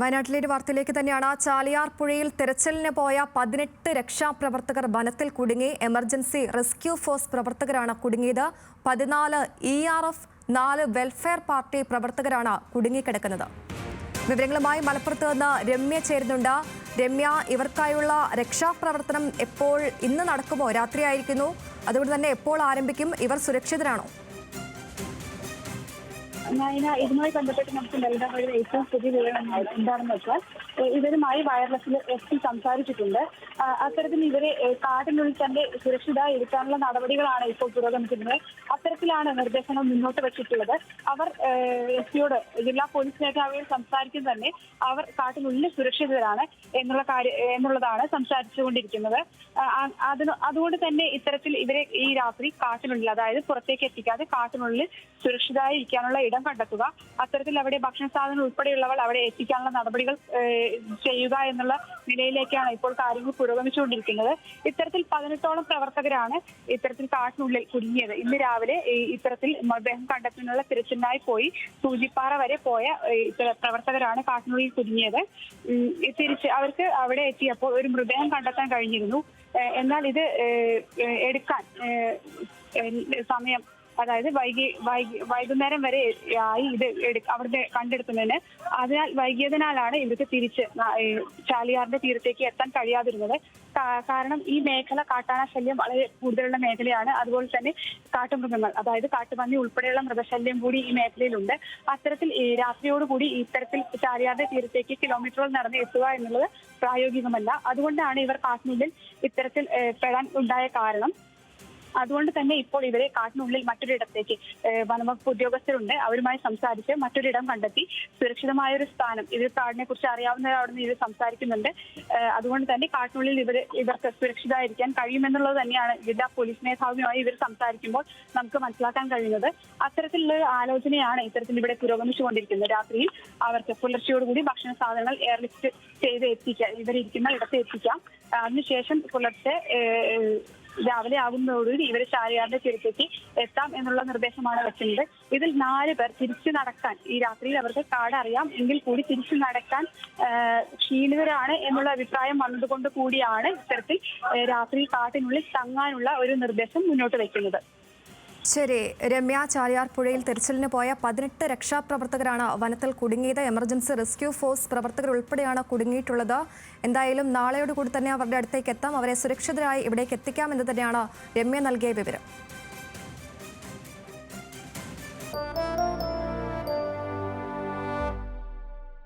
വയനാട്ടിലെ ഒരു വാർത്തയിലേക്ക് തന്നെയാണ്. ചാലിയാർ പുഴയിൽ തെരച്ചിലിന് പോയ പതിനെട്ട് രക്ഷാപ്രവർത്തകർ വനത്തിൽ കുടുങ്ങി. എമർജൻസി റെസ്ക്യൂ ഫോഴ്സ് പ്രവർത്തകരാണ് കുടുങ്ങിയത്. പതിനാല് ഇ ആർ എഫ് നാല് വെൽഫെയർ പാർട്ടി പ്രവർത്തകരാണ് കുടുങ്ങിക്കിടക്കുന്നത്. വിവരങ്ങളുമായി മലപ്പുറത്ത് നിന്ന് രമ്യ ചേരുന്നുണ്ട്. രമ്യ ഇവർക്കായുള്ള രക്ഷാപ്രവർത്തനം എപ്പോൾ ഇന്ന് നടക്കുമോ? രാത്രിയായിരിക്കുന്നു. അതുകൊണ്ട് തന്നെ എപ്പോൾ ആരംഭിക്കും? ഇവർ സുരക്ഷിതരാണോ? ഇതുമായി ബന്ധപ്പെട്ട് നമുക്ക് നൽകാൻ കഴിയുന്ന ഏറ്റവും പുതിയ വിവരം എന്താണെന്ന് വെച്ചാൽ ഇവരുമായി വയർലെസ്സിൽ എസ് പി സംസാരിച്ചിട്ടുണ്ട് അത്തരത്തിൽ ഇവരെ കാട്ടിനുള്ളിൽ തന്നെ സുരക്ഷിതമായി എടുക്കാനുള്ള നടപടികളാണ് ഇപ്പോൾ പുരോഗമിക്കുന്നത്. അത്തരത്തിലാണ് നിർദ്ദേശങ്ങൾ മുന്നോട്ട് വെച്ചിട്ടുള്ളത്. അവർ എസ് പിയോട് ജില്ലാ പോലീസ് മേധാവിയോട് സംസാരിക്കും തന്നെ അവർ കാട്ടിനുള്ളിൽ സുരക്ഷിതരാണ് എന്നുള്ള കാര്യം എന്നുള്ളതാണ് സംസാരിച്ചുകൊണ്ടിരിക്കുന്നത്. അതിന് അതുകൊണ്ട് തന്നെ ഇത്തരത്തിൽ ഇവരെ ഈ രാത്രി കാട്ടിനുള്ളിൽ അതായത് പുറത്തേക്ക് എത്തിക്കാതെ കാട്ടിനുള്ളിൽ സുരക്ഷിതമായി ഇരിക്കാനുള്ള ഇടം കണ്ടെത്തുക. അത്തരത്തിൽ അവിടെ ഭക്ഷണ സാധനം ഉൾപ്പെടെയുള്ളവർ അവിടെ എത്തിക്കാനുള്ള നടപടികൾ ചെയ്യുക എന്നുള്ള നിലയിലേക്കാണ് ഇപ്പോൾ കാര്യങ്ങൾ പുരോഗമിച്ചുകൊണ്ടിരിക്കുന്നത്. ഇത്തരത്തിൽ പതിനെട്ടോളം പ്രവർത്തകരാണ് ഇത്തരത്തിൽ കാട്ടിനുള്ളിൽ കുടുങ്ങിയത്. ഇന്ന് രാവിലെ ഇത്തരത്തിൽ മൃതദേഹം കണ്ടെത്തുന്നതിനുള്ള തിരച്ചിലിനായി പോയി സൂചിപ്പാറ വരെ പോയ പ്രവർത്തകരാണ് കാട്ടിനുള്ളിൽ കുടുങ്ങിയത്. തിരിച്ച് അവർക്ക് അവിടെ എത്തിയപ്പോൾ ഒരു മൃതദേഹം കണ്ടെത്താൻ കഴിഞ്ഞിരുന്നു. എന്നാൽ ഇത് എടുക്കാൻ സമയം അതായത് വൈകി വൈകി വൈകുന്നേരം വരെ ആയി ഇത് അവിടുത്തെ കണ്ടെടുക്കുന്നതിന്. അതിനാൽ വൈകിയതിനാലാണ് ഇവർക്ക് തിരിച്ച് ചാലിയാറിന്റെ തീരത്തേക്ക് എത്താൻ കഴിയാതിരുന്നത്. കാരണം ഈ മേഖല കാട്ടാന ശല്യം വളരെ കൂടുതലുള്ള മേഖലയാണ്. അതുപോലെ തന്നെ കാട്ടുമൃഗങ്ങൾ അതായത് കാട്ടുപന്നി ഉൾപ്പെടെയുള്ള മൃഗശല്യം കൂടി ഈ മേഖലയിലുണ്ട്. അത്തരത്തിൽ രാത്രിയോടുകൂടി ഇത്തരത്തിൽ ചാലിയാറിന്റെ തീരത്തേക്ക് കിലോമീറ്ററുകൾ നടന്ന് എത്തുക എന്നുള്ളത് പ്രായോഗികമല്ല. അതുകൊണ്ടാണ് ഇവർ കാശ്മീരിൽ ഇത്തരത്തിൽ പെടാൻ ഉണ്ടായ കാരണം. അതുകൊണ്ട് തന്നെ ഇപ്പോൾ ഇവരെ കാട്ടിനുള്ളിൽ മറ്റൊരിടത്തേക്ക് വനംവകുപ്പ് ഉദ്യോഗസ്ഥരുണ്ട്. അവരുമായി സംസാരിച്ച് മറ്റൊരിടം കണ്ടെത്തി സുരക്ഷിതമായ ഒരു സ്ഥാനം ഇവർ കാടിനെ കുറിച്ച് അറിയാവുന്നവരാണെന്ന് ഇവർ സംസാരിക്കുന്നുണ്ട്. അതുകൊണ്ട് തന്നെ കാട്ടിനുള്ളിൽ ഇവർ ഇവർക്ക് സുരക്ഷിതമായിരിക്കാൻ കഴിയുമെന്നുള്ളത് തന്നെയാണ് ജില്ലാ പോലീസ് മേധാവിയുമായി ഇവർ സംസാരിക്കുമ്പോൾ നമുക്ക് മനസ്സിലാക്കാൻ കഴിയുന്നത്. അത്തരത്തിലുള്ള ആലോചനയാണ് ഇത്തരത്തിൽ ഇവിടെ പുരോഗമിച്ചുകൊണ്ടിരിക്കുന്നത്. രാത്രിയിൽ അവർക്ക് പുലർച്ചയോടുകൂടി ഭക്ഷണ സാധനങ്ങൾ എയർലിഫ്റ്റ് ചെയ്ത് എത്തിക്കാം ഇവരിരിക്കുന്ന ഇടത്ത് എത്തിക്കാം. അതിനുശേഷം പുലർച്ചെ രാവിലെ ആകുന്നതോടുകൂടി ഇവർ ചാലിയാറിന്റെ തീരത്തേക്ക് എത്താം എന്നുള്ള നിർദ്ദേശമാണ് വെക്കുന്നത്. ഇതിൽ നാല് പേർ തിരിച്ചു നടക്കാൻ ഈ രാത്രിയിൽ അവർക്ക് കാട് അറിയാം എങ്കിൽ കൂടി തിരിച്ചു നടക്കാൻ ക്ഷീണിതരാണ് എന്നുള്ള അഭിപ്രായം വന്നതുകൊണ്ട് കൂടിയാണ് ഇത്തരത്തിൽ രാത്രി കാട്ടിനുള്ളിൽ തങ്ങാനുള്ള ഒരു നിർദ്ദേശം മുന്നോട്ട് വെക്കുന്നത്. ശരി രമ്യ ചാലിയാർപ്പുഴയിൽ തെരച്ചിലിന് പോയ പതിനെട്ട് രക്ഷാപ്രവർത്തകരാണ് വനത്തിൽ കുടുങ്ങിയത് എമർജൻസി റെസ്ക്യൂ ഫോഴ്സ് പ്രവർത്തകർ ഉൾപ്പെടെയാണ് കുടുങ്ങിയിട്ടുള്ളത് എന്തായാലും നാളെയോടുകൂടി തന്നെ അവരുടെ അടുത്തേക്ക് എത്താം അവരെ സുരക്ഷിതരായി ഇവിടേക്ക് എത്തിക്കാമെന്ന് തന്നെയാണ് രമ്യ നൽകിയ വിവരം